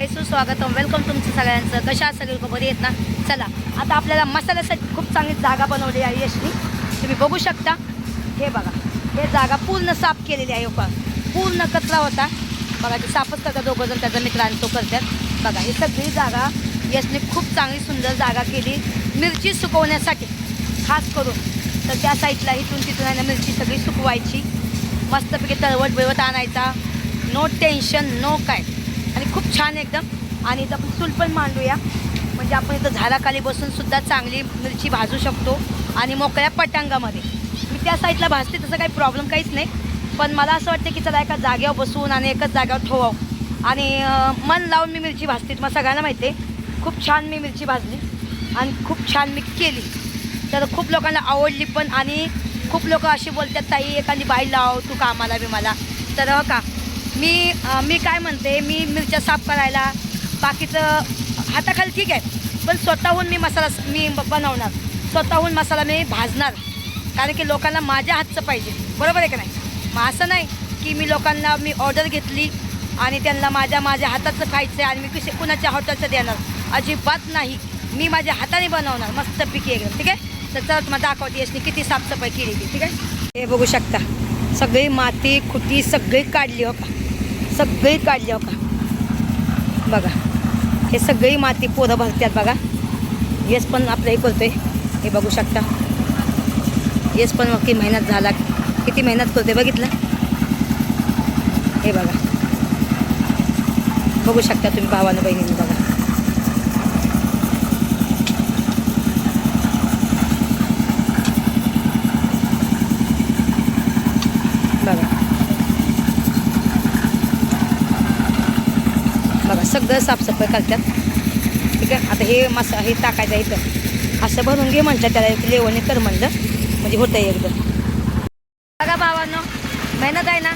सुस्वागतम. वेलकम तुमचं सगळ्यांचं. कशा आहात सगळे? लोक बरी आहेत ना? चला आता आपल्याला मसाल्यासाठी खूप चांगली जागा बनवली आहे यशनी. तुम्ही बघू शकता. हे बघा हे जागा पूर्ण साफ केलेली आहे बघा पूर्ण कचरा होता. बघा ते साफच करतात दोघं जण त्याचा मित्र आणि तो करतात. बघा ही सगळी जागा यशने खूप चांगली सुंदर जागा केली. मिरची सुकवण्यासाठी खास करून तर त्या साईडला इथून तिथून आहे ना मिरची सगळी सुकवायची. मस्तपैकी तळवट बिळवट आणायचा. नो टेन्शन नो काय. आणि खूप छान एकदम. आणि इथं आपण चूल पण मांडूया. म्हणजे आपण इथं झाडाखाली बसून सुद्धा चांगली मिरची भाजू शकतो. आणि मोकळ्या पटांगामध्ये. मी त्या साईडला भाजते तसं काही प्रॉब्लेम काहीच नाही. पण मला असं वाटतं की चला एका जागेवर बसून आणि एकच जागेवर ठेवावं. आणि मन लावून मी मिरची भाजते. तुम्हाला सगळ्यांना माहिती आहे. खूप छान मी मिरची भाजली. आणि खूप छान मी केली. तर खूप लोकांना आवडली पण आणि खूप लोक अशी बोलतात ताई एखादी बाई लाव तू कामाला बी मला तर हो का? मी मी काय म्हणते मी मिरच्या साफ करायला बाकीचं हाताखाली ठीक आहे पण स्वतःहून मी मसाला मी बनवणार. स्वतःहून मसाला मी भाजणार. कारण की लोकांना माझ्या हातचं पाहिजे. बरोबर आहे का नाही? मग असं नाही की मी लोकांना मी ऑर्डर घेतली आणि त्यांना माझ्या माझ्या हाताचं खायचं आहे आणि मी कसे कुणाच्या हॉटेलचं देणार? अजिबात नाही. मी माझ्या हाताने बनवणार मस्तपैकी एकदम ठीक आहे? तर चला तुम्हाला दाखवते यशनी किती साफसफाई केली ती ठीक आहे? हे बघू शकता. सगळी माती खुटी सगळी काढली हो का सगळी काढली हो का? बघा हे सगळी माती पोरं भरतात बघा. येस पण आपलं हे करतोय. हे बघू शकता. येस पण मग किती मेहनत झाला किती मेहनत करते बघितलं? हे बघा. बघू शकता तुम्ही भावानं बहिणीने बघा बघा सगळं साफसफाई करतात. ठीक आहे? आता हे मसा हे टाकायचं आहे इथं. असं भरून घे म्हणतात त्याला लेवणी कर म्हणलं. म्हणजे होतं एकदम. बघा भावांनो मेहनत आहे ना?